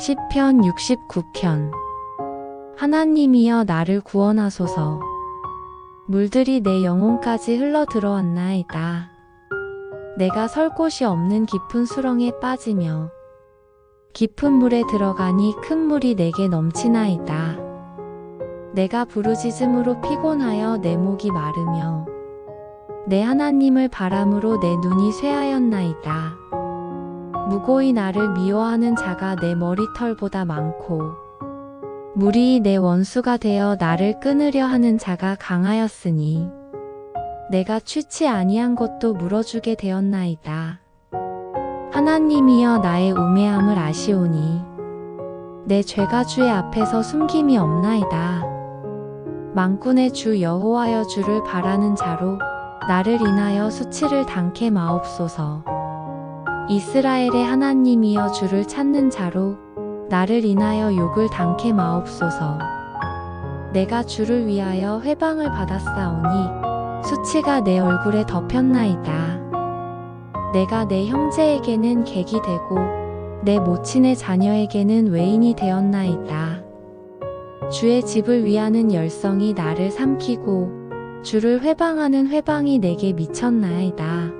시편 69편 하나님이여 나를 구원하소서 물들이 내 영혼까지 흘러 들어왔나이다. 내가 설 곳이 없는 깊은 수렁에 빠지며 깊은 물에 들어가니 큰 물이 내게 넘치나이다. 내가 부르짖음으로 피곤하여 내 목이 마르며 내 하나님을 바람으로 내 눈이 쇠하였나이다. 무고히 나를 미워하는 자가 내 머리털보다 많고 물이 내 원수가 되어 나를 끊으려 하는 자가 강하였으니 내가 취치 아니한 것도 물어주게 되었나이다. 하나님이여 나의 우매함을 아시오니 내 죄가 주의 앞에서 숨김이 없나이다. 망군의 주 여호와여 주를 바라는 자로 나를 인하여 수치를 당케 마옵소서. 이스라엘의 하나님이여 주를 찾는 자로 나를 인하여 욕을 당케 마옵소서. 내가 주를 위하여 회방을 받았사오니 수치가 내 얼굴에 덮였나이다. 내가 내 형제에게는 객이 되고 내 모친의 자녀에게는 외인이 되었나이다. 주의 집을 위하는 열성이 나를 삼키고 주를 회방하는 회방이 내게 미쳤나이다.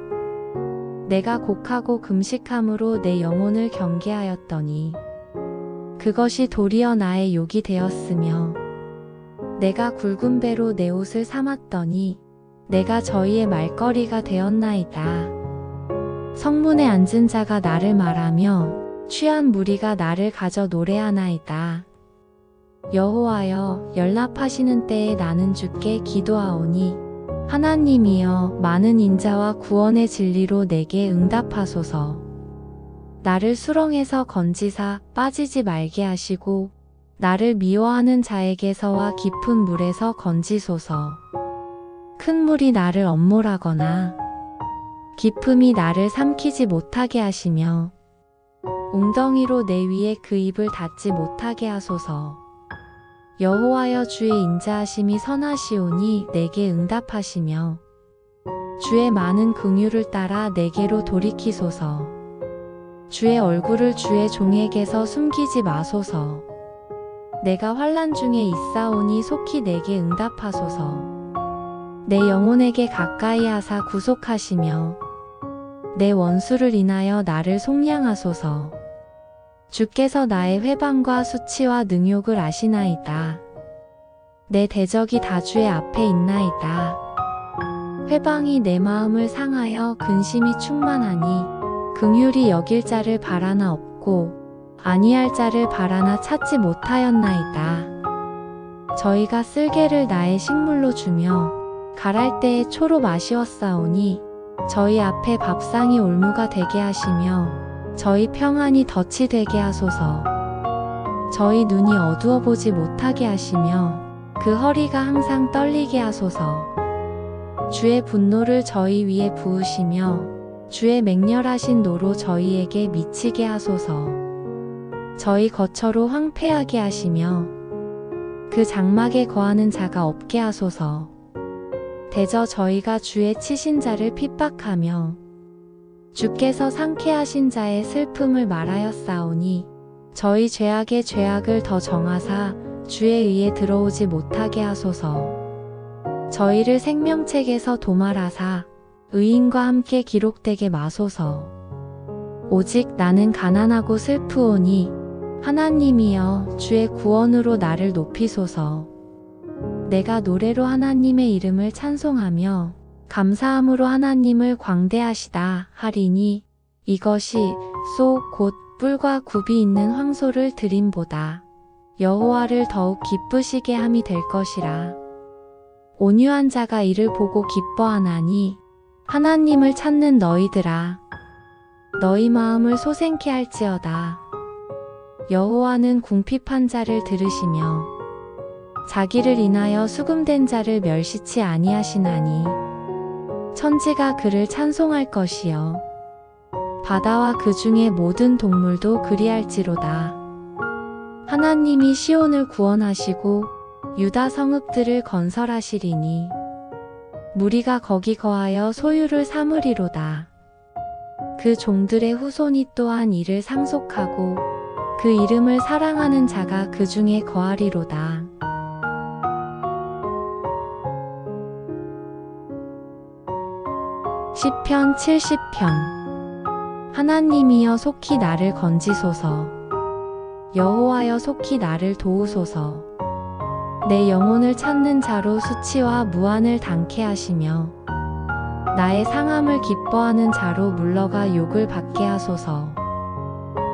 내가 곡하고 금식함으로 내 영혼을 경계하였더니 그것이 도리어 나의 욕이 되었으며 내가 굵은 배로 내 옷을 삼았더니 내가 저희의 말거리가 되었나이다. 성문에 앉은 자가 나를 말하며 취한 무리가 나를 가져 노래하나이다. 여호와여 연락하시는 때에 나는 주께 기도하오니 하나님이여 많은 인자와 구원의 진리로 내게 응답하소서. 나를 수렁에서 건지사 빠지지 말게 하시고 나를 미워하는 자에게서와 깊은 물에서 건지소서. 큰 물이 나를 엄몰하거나 깊음이 나를 삼키지 못하게 하시며 웅덩이로 내 위에 그 입을 닫지 못하게 하소서. 여호와여 주의 인자하심이 선하시오니 내게 응답하시며 주의 많은 긍휼을 따라 내게로 돌이키소서. 주의 얼굴을 주의 종에게서 숨기지 마소서. 내가 환란 중에 있사오니 속히 내게 응답하소서. 내 영혼에게 가까이 하사 구속하시며 내 원수를 인하여 나를 속량하소서. 주께서 나의 회방과 수치와 능욕을 아시나이다. 내 대적이 다 주의 앞에 있나이다. 회방이 내 마음을 상하여 근심이 충만하니 긍휼이 여길 자를 바라나 없고 아니할 자를 바라나 찾지 못하였나이다. 저희가 쓸개를 나의 식물로 주며 갈할 때에 초로 마시었사오니 저희 앞에 밥상이 올무가 되게 하시며 저희 평안이 덫이 되게 하소서. 저희 눈이 어두워 보지 못하게 하시며 그 허리가 항상 떨리게 하소서. 주의 분노를 저희 위에 부으시며 주의 맹렬하신 노로 저희에게 미치게 하소서. 저희 거처로 황폐하게 하시며 그 장막에 거하는 자가 없게 하소서. 대저 저희가 주의 치신 자를 핍박하며 주께서 상쾌하신 자의 슬픔을 말하였사오니 저희 죄악의 죄악을 더 정하사 주의 의에 들어오지 못하게 하소서. 저희를 생명책에서 도말하사 의인과 함께 기록되게 마소서. 오직 나는 가난하고 슬프오니 하나님이여 주의 구원으로 나를 높이소서. 내가 노래로 하나님의 이름을 찬송하며 감사함으로 하나님을 광대하시다 하리니 이것이 소 곧 뿔과 굽이 있는 황소를 드림보다 여호와를 더욱 기쁘시게 함이 될 것이라. 온유한 자가 이를 보고 기뻐하나니 하나님을 찾는 너희들아 너희 마음을 소생케 할지어다. 여호와는 궁핍한 자를 들으시며 자기를 인하여 수금된 자를 멸시치 아니하시나니 천지가 그를 찬송할 것이요. 바다와 그 중의 모든 동물도 그리할지로다. 하나님이 시온을 구원하시고 유다 성읍들을 건설하시리니 무리가 거기 거하여 소유를 삼으리로다. 그 종들의 후손이 또한 이를 상속하고 그 이름을 사랑하는 자가 그 중에 거하리로다. 시편 70편. 하나님이여 속히 나를 건지소서. 여호와여 속히 나를 도우소서. 내 영혼을 찾는 자로 수치와 무한을 당케 하시며 나의 상함을 기뻐하는 자로 물러가 욕을 받게 하소서.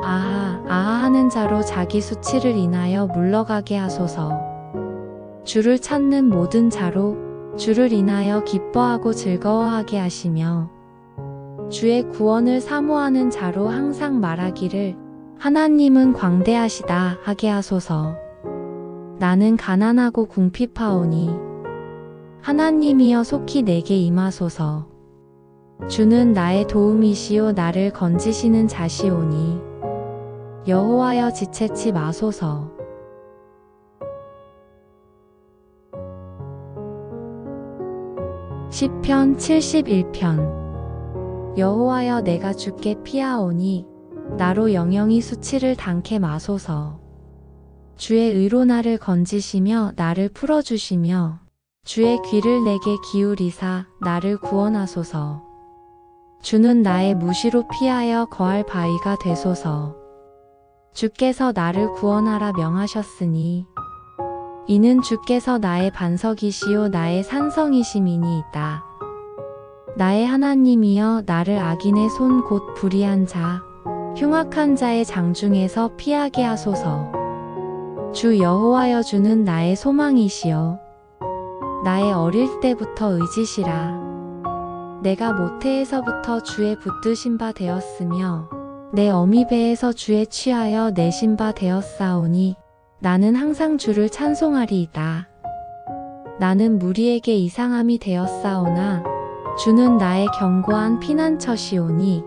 아하 아하 하는 자로 자기 수치를 인하여 물러가게 하소서. 주를 찾는 모든 자로 주를 인하여 기뻐하고 즐거워하게 하시며 주의 구원을 사모하는 자로 항상 말하기를 하나님은 광대하시다 하게 하소서. 나는 가난하고 궁핍하오니 하나님이여 속히 내게 임하소서. 주는 나의 도움이시요 나를 건지시는 자시오니 여호와여 지체치 마소서 시편 71편. 여호와여 내가 주께 피하오니 나로 영영이 수치를 당케 마소서. 주의 의로 나를 건지시며 나를 풀어주시며 주의 귀를 내게 기울이사 나를 구원하소서. 주는 나의 무시로 피하여 거할 바위가 되소서. 주께서 나를 구원하라 명하셨으니 이는 주께서 나의 반석이시요 나의 산성이심이니이다. 나의 하나님이여 나를 악인의 손 곧 불의한 자, 흉악한 자의 장중에서 피하게 하소서. 주 여호와여 주는 나의 소망이시여. 나의 어릴 때부터 의지시라. 내가 모태에서부터 주의 붙드신 바 되었으며, 내 어미 배에서 주의 취하여 내신 바 되었사오니, 나는 항상 주를 찬송하리이다. 나는 무리에게 이상함이 되었사오나 주는 나의 견고한 피난처시오니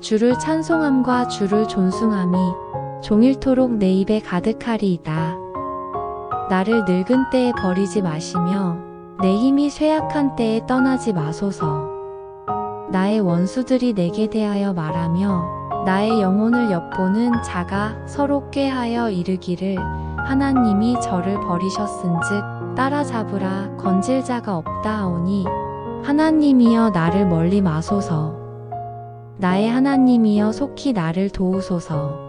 주를 찬송함과 주를 존숭함이 종일토록 내 입에 가득하리이다. 나를 늙은 때에 버리지 마시며 내 힘이 쇠약한 때에 떠나지 마소서. 나의 원수들이 내게 대하여 말하며 나의 영혼을 엿보는 자가 서로 꾀하여 이르기를 하나님이 저를 버리셨은즉 따라잡으라 건질 자가 없다 하오니 하나님이여 나를 멀리 마소서. 나의 하나님이여 속히 나를 도우소서.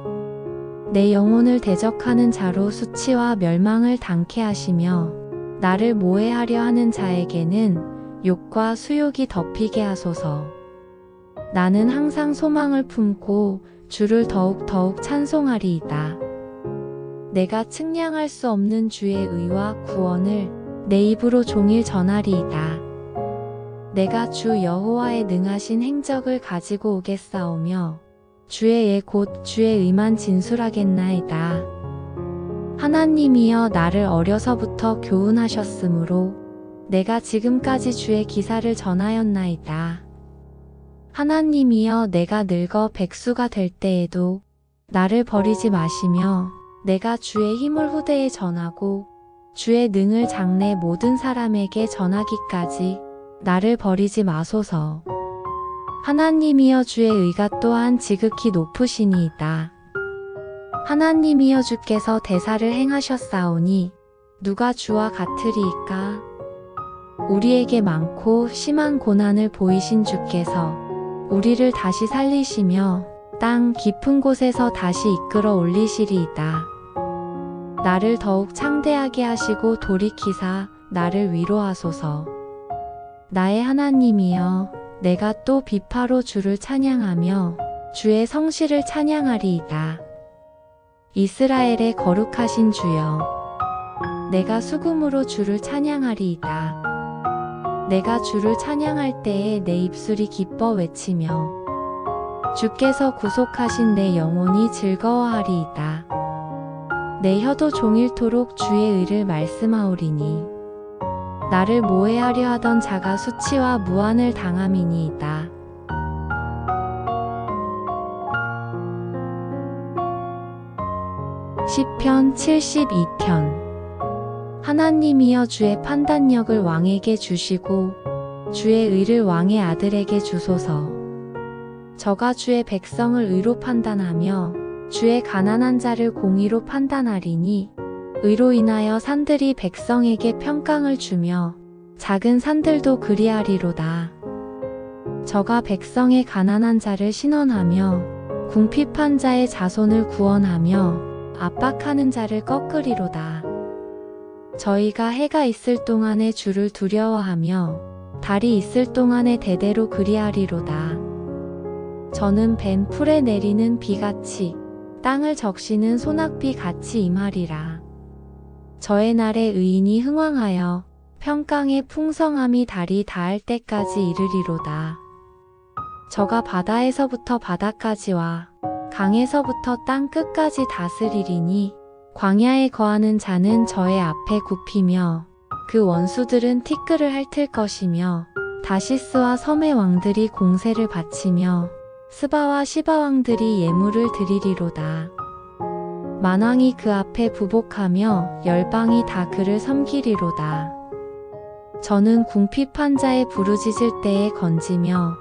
내 영혼을 대적하는 자로 수치와 멸망을 당케 하시며 나를 모해하려 하는 자에게는 욕과 수욕이 덮이게 하소서 나는 항상 소망을 품고 주를 더욱 더욱 찬송하리이다. 내가 측량할 수 없는 주의 의와 구원을 내 입으로 종일 전하리이다. 내가 주 여호와의 능하신 행적을 가지고 오겠사오며 주의 예 곧 주의 의만 진술하겠나이다. 하나님이여 나를 어려서부터 교훈하셨으므로 내가 지금까지 주의 기사를 전하였나이다. 하나님이여 내가 늙어 백수가 될 때에도 나를 버리지 마시며 내가 주의 힘을 후대에 전하고 주의 능을 장래 모든 사람에게 전하기까지 나를 버리지 마소서. 하나님이여 주의 의가 또한 지극히 높으시니이다. 하나님이여 주께서 대사를 행하셨사오니 누가 주와 같으리이까? 우리에게 많고 심한 고난을 보이신 주께서 우리를 다시 살리시며 땅 깊은 곳에서 다시 이끌어 올리시리이다. 나를 더욱 창대하게 하시고 돌이키사 나를 위로하소서. 나의 하나님이여 내가 또 비파로 주를 찬양하며 주의 성실을 찬양하리이다. 이스라엘의 거룩하신 주여 내가 수금으로 주를 찬양하리이다. 내가 주를 찬양할 때에 내 입술이 기뻐 외치며 주께서 구속하신 내 영혼이 즐거워하리이다. 내 혀도 종일토록 주의 의를 말씀하오리니 나를 모해하려 하던 자가 수치와 무한을 당함이니이다. 시편 72편 하나님이여 주의 판단력을 왕에게 주시고 주의 의를 왕의 아들에게 주소서. 저가 주의 백성을 의로 판단하며 주의 가난한 자를 공의로 판단하리니 의로 인하여 산들이 백성에게 평강을 주며 작은 산들도 그리하리로다. 저가 백성의 가난한 자를 신원하며 궁핍한 자의 자손을 구원하며 압박하는 자를 꺾으리로다. 저희가 해가 있을 동안에 주를 두려워하며 달이 있을 동안에 대대로 그리하리로다. 저는 뱀 풀에 내리는 비같이 땅을 적시는 소낙비 같이 임하리라. 저의 날에 의인이 흥왕하여 평강의 풍성함이 달이 닿을 때까지 이르리로다. 저가 바다에서부터 바다까지와 강에서부터 땅 끝까지 다스리리니 광야에 거하는 자는 저의 앞에 굽히며 그 원수들은 티끌을 핥을 것이며 다시스와 섬의 왕들이 공세를 바치며 스바와 시바 왕들이 예물을 드리리로다. 만왕이 그 앞에 부복하며 열방이 다 그를 섬기리로다. 저는 궁핍한 자의 부르짖을 때에 건지며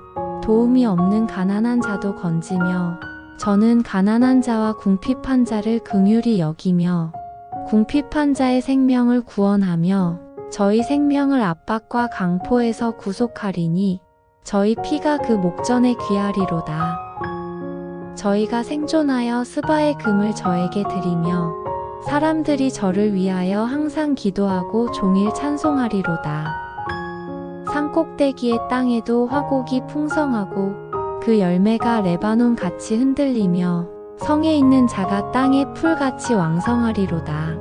도움이 없는 가난한 자도 건지며 저는 가난한 자와 궁핍한 자를 긍휼히 여기며 궁핍한 자의 생명을 구원하며 저희 생명을 압박과 강포에서 구속하리니 저희 피가 그 목전에 귀하리로다. 저희가 생존하여 스바의 금을 저에게 드리며 사람들이 저를 위하여 항상 기도하고 종일 찬송하리로다. 산꼭대기의 땅에도 화곡이 풍성하고 그 열매가 레바논 같이 흔들리며 성에 있는 자가 땅의 풀같이 왕성하리로다.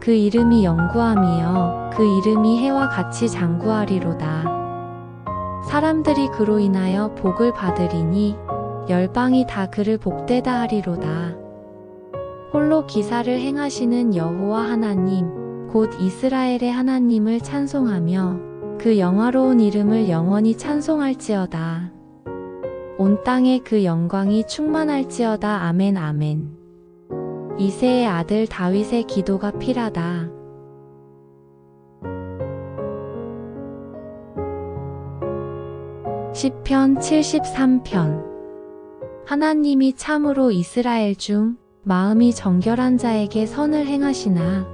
그 이름이 영구함이여 그 이름이 해와 같이 장구하리로다. 사람들이 그로 인하여 복을 받으리니 열방이 다 그를 복되다 하리로다. 홀로 기사를 행하시는 여호와 하나님 곧 이스라엘의 하나님을 찬송하며 그 영화로운 이름을 영원히 찬송할지어다. 온 땅에 그 영광이 충만할지어다. 아멘 아멘. 이세의 아들 다윗의 기도가 필하다. 시편 73편 하나님이 참으로 이스라엘 중 마음이 정결한 자에게 선을 행하시나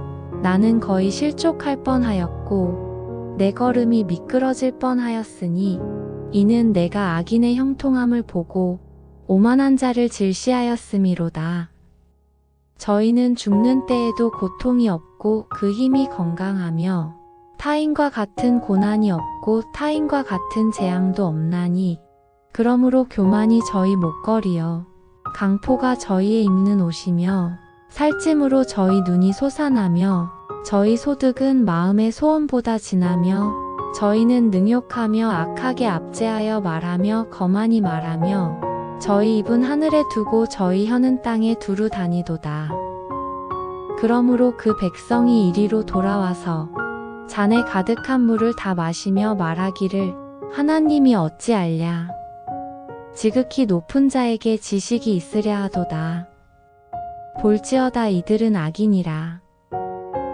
나는 거의 실족할 뻔하였고 내 걸음이 미끄러질 뻔하였으니 이는 내가 악인의 형통함을 보고 오만한 자를 질시하였음이로다. 저희는 죽는 때에도 고통이 없고 그 힘이 건강하며 타인과 같은 고난이 없고 타인과 같은 재앙도 없나니 그러므로 교만이 저희 목걸이여 강포가 저희의 입는 옷이며 살찜으로 저희 눈이 솟아나며 저희 소득은 마음의 소원보다 진하며 저희는 능욕하며 악하게 압제하여 말하며 거만히 말하며 저희 입은 하늘에 두고 저희 혀는 땅에 두루 다니도다. 그러므로 그 백성이 이리로 돌아와서 잔에 가득한 물을 다 마시며 말하기를 하나님이 어찌 알랴. 지극히 높은 자에게 지식이 있으랴 하도다. 볼지어다 이들은 악인이라.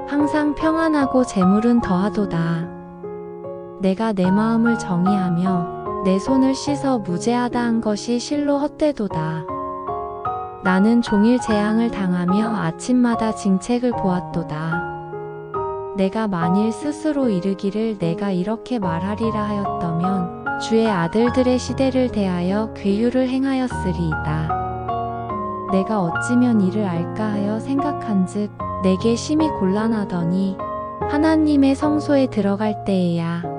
항상 평안하고 재물은 더하도다. 내가 내 마음을 정의하며 내 손을 씻어 무죄하다 한 것이 실로 헛되도다. 나는 종일 재앙을 당하며 아침마다 징책을 보았도다. 내가 만일 스스로 이르기를 내가 이렇게 말하리라 하였다면 주의 아들들의 시대를 대하여 괴유를 행하였으리이다. 내가 어찌면 이를 알까 하여 생각한즉 내게 심히 곤란하더니 하나님의 성소에 들어갈 때에야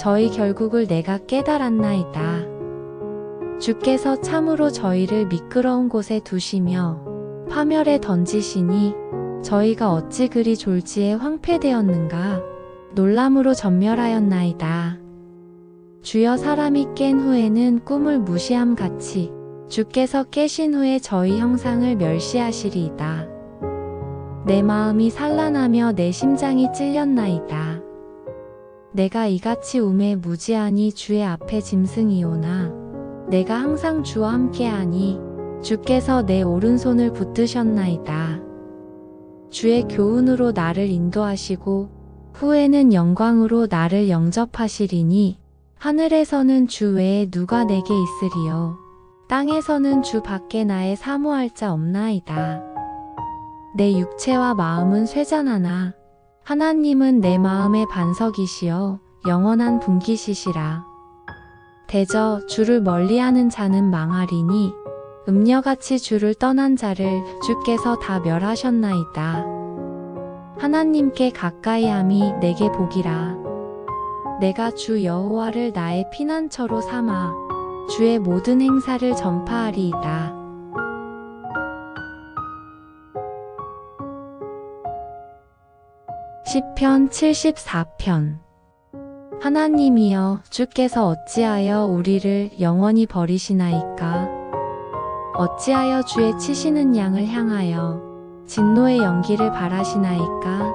저희 결국을 내가 깨달았나이다. 주께서 참으로 저희를 미끄러운 곳에 두시며 파멸에 던지시니 저희가 어찌 그리 졸지에 황폐되었는가 놀람으로 전멸하였나이다. 주여 사람이 깬 후에는 꿈을 무시함 같이 주께서 깨신 후에 저희 형상을 멸시하시리이다. 내 마음이 산란하며 내 심장이 찔렸나이다. 내가 이같이 우매 무지하니 주의 앞에 짐승이오나 내가 항상 주와 함께하니 주께서 내 오른손을 붙드셨나이다. 주의 교훈으로 나를 인도하시고 후에는 영광으로 나를 영접하시리니 하늘에서는 주 외에 누가 내게 있으리요. 땅에서는 주 밖에 나의 사모할 자 없나이다. 내 육체와 마음은 쇠잔하나 하나님은 내 마음의 반석이시여 영원한 분기시시라. 대저 주를 멀리하는 자는 망하리니 음녀같이 주를 떠난 자를 주께서 다 멸하셨나이다. 하나님께 가까이함이 내게 복이라. 내가 주 여호와를 나의 피난처로 삼아 주의 모든 행사를 전파하리이다. 시편 74편. 하나님이여 주께서 어찌하여 우리를 영원히 버리시나이까? 어찌하여 주의 치시는 양을 향하여 진노의 연기를 바라시나이까?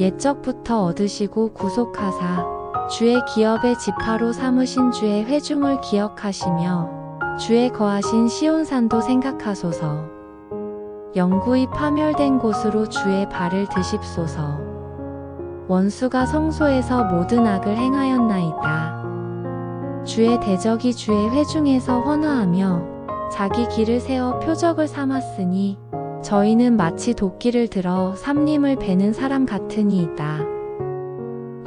옛적부터 얻으시고 구속하사 주의 기업의 지파로 삼으신 주의 회중을 기억하시며 주의 거하신 시온산도 생각하소서 영구히 파멸된 곳으로 주의 발을 드십소서 원수가 성소에서 모든 악을 행하였나이다 주의 대적이 주의 회중에서 헌화하며 자기 길을 세워 표적을 삼았으니 저희는 마치 도끼를 들어 삼림을 베는 사람 같으니이다.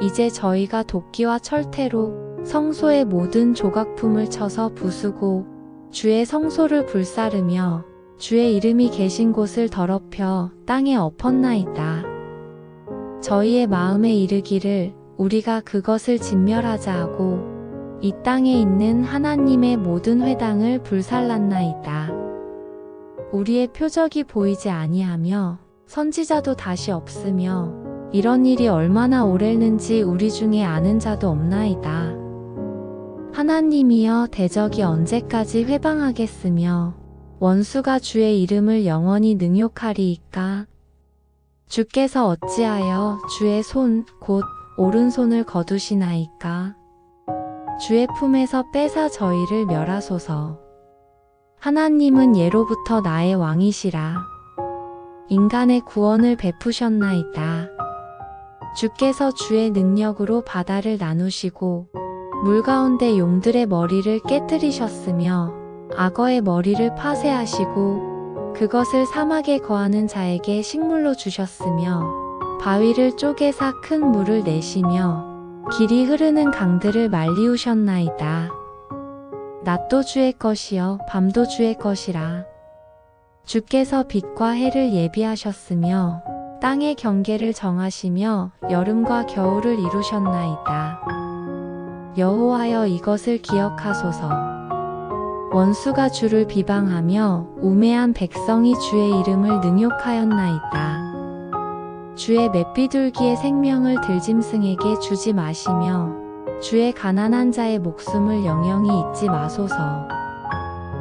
이제 저희가 도끼와 철퇴로 성소의 모든 조각품을 쳐서 부수고 주의 성소를 불사르며 주의 이름이 계신 곳을 더럽혀 땅에 엎었나이다. 저희의 마음에 이르기를 우리가 그것을 진멸하자 하고 이 땅에 있는 하나님의 모든 회당을 불살랐나이다. 우리의 표적이 보이지 아니하며 선지자도 다시 없으며 이런 일이 얼마나 오래는지 우리 중에 아는 자도 없나이다. 하나님이여 대적이 언제까지 회방하겠으며 원수가 주의 이름을 영원히 능욕하리이까? 주께서 어찌하여 주의 손, 곧 오른손을 거두시나이까? 주의 품에서 빼사 저희를 멸하소서. 하나님은 예로부터 나의 왕이시라. 인간의 구원을 베푸셨나이다. 주께서 주의 능력으로 바다를 나누시고 물 가운데 용들의 머리를 깨뜨리셨으며 악어의 머리를 파쇄하시고 그것을 사막에 거하는 자에게 식물로 주셨으며 바위를 쪼개사 큰 물을 내시며 길이 흐르는 강들을 말리우셨나이다. 낮도 주의 것이요 밤도 주의 것이라. 주께서 빛과 해를 예비하셨으며 땅의 경계를 정하시며 여름과 겨울을 이루셨나이다. 여호와여 이것을 기억하소서. 원수가 주를 비방하며 우매한 백성이 주의 이름을 능욕하였나이다. 주의 맷비둘기의 생명을 들짐승에게 주지 마시며 주의 가난한 자의 목숨을 영영히 잊지 마소서.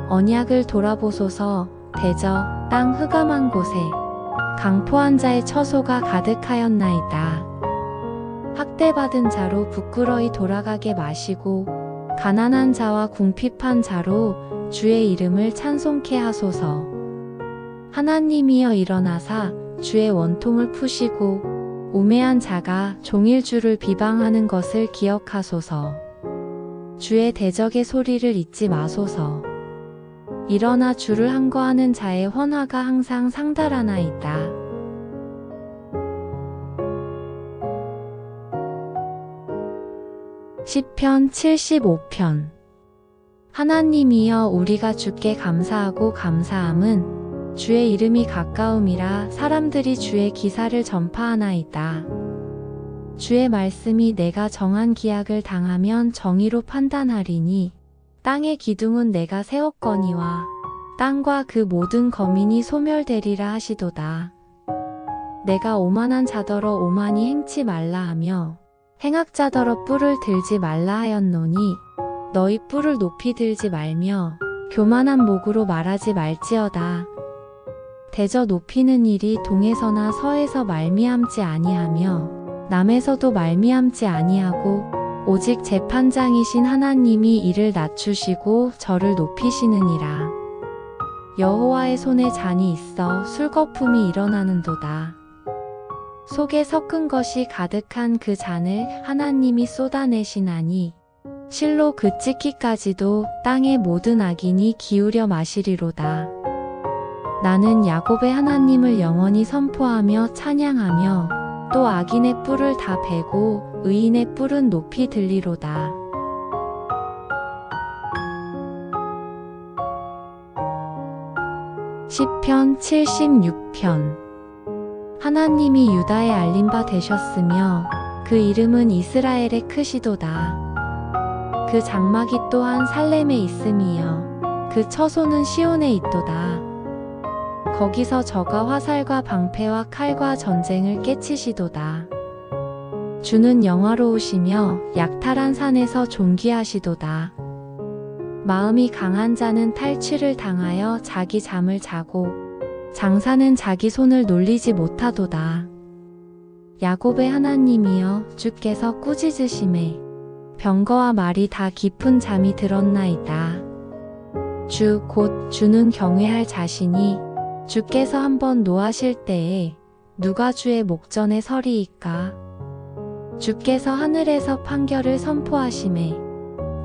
언약을 돌아보소서 대저 땅 흑암한 곳에 강포한 자의 처소가 가득하였나이다. 학대받은 자로 부끄러이 돌아가게 마시고 가난한 자와 궁핍한 자로 주의 이름을 찬송케 하소서. 하나님이여 일어나사 주의 원통을 푸시고 우매한 자가 종일 주를 비방하는 것을 기억하소서. 주의 대적의 소리를 잊지 마소서. 일어나 주를 항거하는 자의 헌화가 항상 상달하나이다. 시편 75편 하나님이여 우리가 주께 감사하고 감사함은 주의 이름이 가까움이라 사람들이 주의 기사를 전파하나이다. 주의 말씀이 내가 정한 기약을 당하면 정의로 판단하리니 땅의 기둥은 내가 세웠거니와 땅과 그 모든 거민이 소멸되리라 하시도다. 내가 오만한 자더러 오만이 행치 말라 하며 행악자더러 뿔을 들지 말라 하였노니 너희 뿔을 높이 들지 말며 교만한 목으로 말하지 말지어다. 대저 높이는 일이 동에서나 서에서 말미암지 아니하며 남에서도 말미암지 아니하고 오직 재판장이신 하나님이 이를 낮추시고 저를 높이시느니라. 여호와의 손에 잔이 있어 술거품이 일어나는도다. 속에 섞은 것이 가득한 그 잔을 하나님이 쏟아내시나니 실로 그 찢기까지도 땅의 모든 악인이 기울여 마시리로다. 나는 야곱의 하나님을 영원히 선포하며 찬양하며 또 악인의 뿔을 다 베고 의인의 뿔은 높이 들리로다. 시편 76편 하나님이 유다에 알린 바 되셨으며 그 이름은 이스라엘의 크시도다. 그 장막이 또한 살렘에 있음이요 그 처소는 시온에 있도다. 거기서 저가 화살과 방패와 칼과 전쟁을 깨치시도다. 주는 영화로우시며 약탈한 산에서 존귀하시도다. 마음이 강한 자는 탈취를 당하여 자기 잠을 자고 장사는 자기 손을 놀리지 못하도다. 야곱의 하나님이여 주께서 꾸짖으심에 병거와 말이 다 깊은 잠이 들었나이다. 주 곧 주는 경외할 자신이 주께서 한번 노하실 때에 누가 주의 목전에 서리이까? 주께서 하늘에서 판결을 선포하심에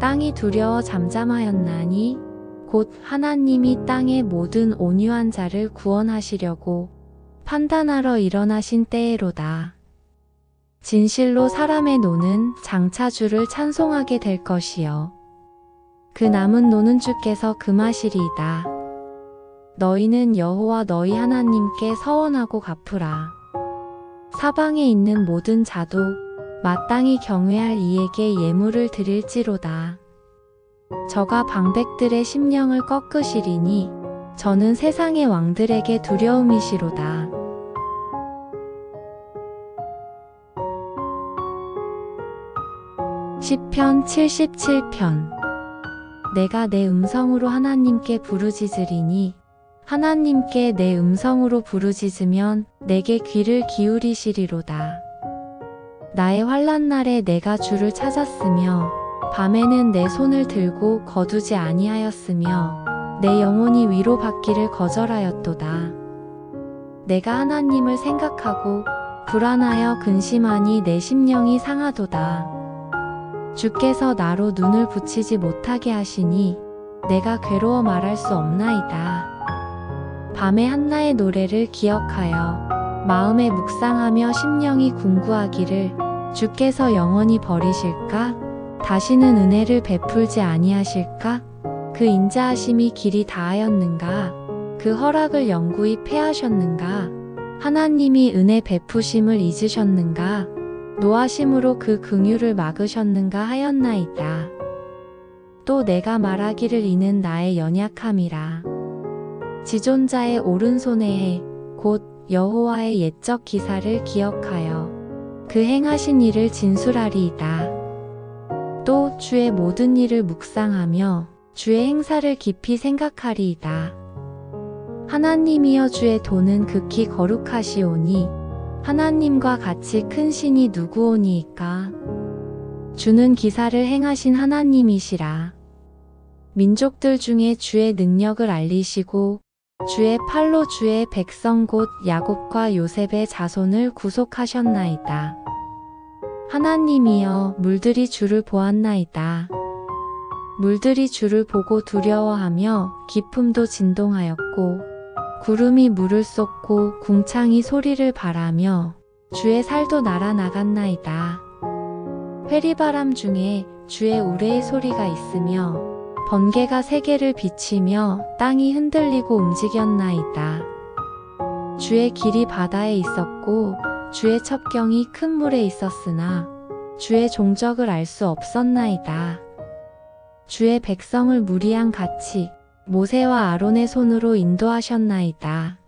땅이 두려워 잠잠하였나니 곧 하나님이 땅의 모든 온유한 자를 구원하시려고 판단하러 일어나신 때에로다. 진실로 사람의 노는 장차 주를 찬송하게 될 것이요. 그 남은 노는 주께서 금하시리이다. 너희는 여호와 너희 하나님께 서원하고 갚으라. 사방에 있는 모든 자도 마땅히 경외할 이에게 예물을 드릴지로다. 저가 방백들의 심령을 꺾으시리니 저는 세상의 왕들에게 두려움이시로다. 시편 77편 내가 내 음성으로 하나님께 부르짖으리니 하나님께 내 음성으로 부르짖으면 내게 귀를 기울이시리로다. 나의 환란 날에 내가 주를 찾았으며 밤에는 내 손을 들고 거두지 아니하였으며 내 영혼이 위로받기를 거절하였도다. 내가 하나님을 생각하고 불안하여 근심하니 내 심령이 상하도다. 주께서 나로 눈을 붙이지 못하게 하시니 내가 괴로워 말할 수 없나이다. 밤에 한나의 노래를 기억하여 마음에 묵상하며 심령이 궁구하기를 주께서 영원히 버리실까? 다시는 은혜를 베풀지 아니하실까? 그 인자하심이 길이 다하였는가? 그 허락을 영구히 패하셨는가? 하나님이 은혜 베푸심을 잊으셨는가? 노하심으로 그 긍휼을 막으셨는가 하였나이다. 또 내가 말하기를 이는 나의 연약함이라. 지존자의 오른손에 해, 곧 여호와의 옛적 기사를 기억하여 그 행하신 일을 진술하리이다. 또 주의 모든 일을 묵상하며 주의 행사를 깊이 생각하리이다. 하나님이여 주의 도는 극히 거룩하시오니 하나님과 같이 큰 신이 누구오니이까? 주는 기사를 행하신 하나님이시라. 민족들 중에 주의 능력을 알리시고 주의 팔로 주의 백성 곧 야곱과 요셉의 자손을 구속하셨나이다. 하나님이여 물들이 주를 보았나이다. 물들이 주를 보고 두려워하며 기품도 진동하였고 구름이 물을 쏟고 궁창이 소리를 바라며 주의 살도 날아나갔나이다. 회리바람 중에 주의 우레의 소리가 있으며 번개가 세계를 비치며 땅이 흔들리고 움직였나이다. 주의 길이 바다에 있었고 주의 첩경이 큰 물에 있었으나 주의 종적을 알 수 없었나이다. 주의 백성을 무리한 같이 모세와 아론의 손으로 인도하셨나이다.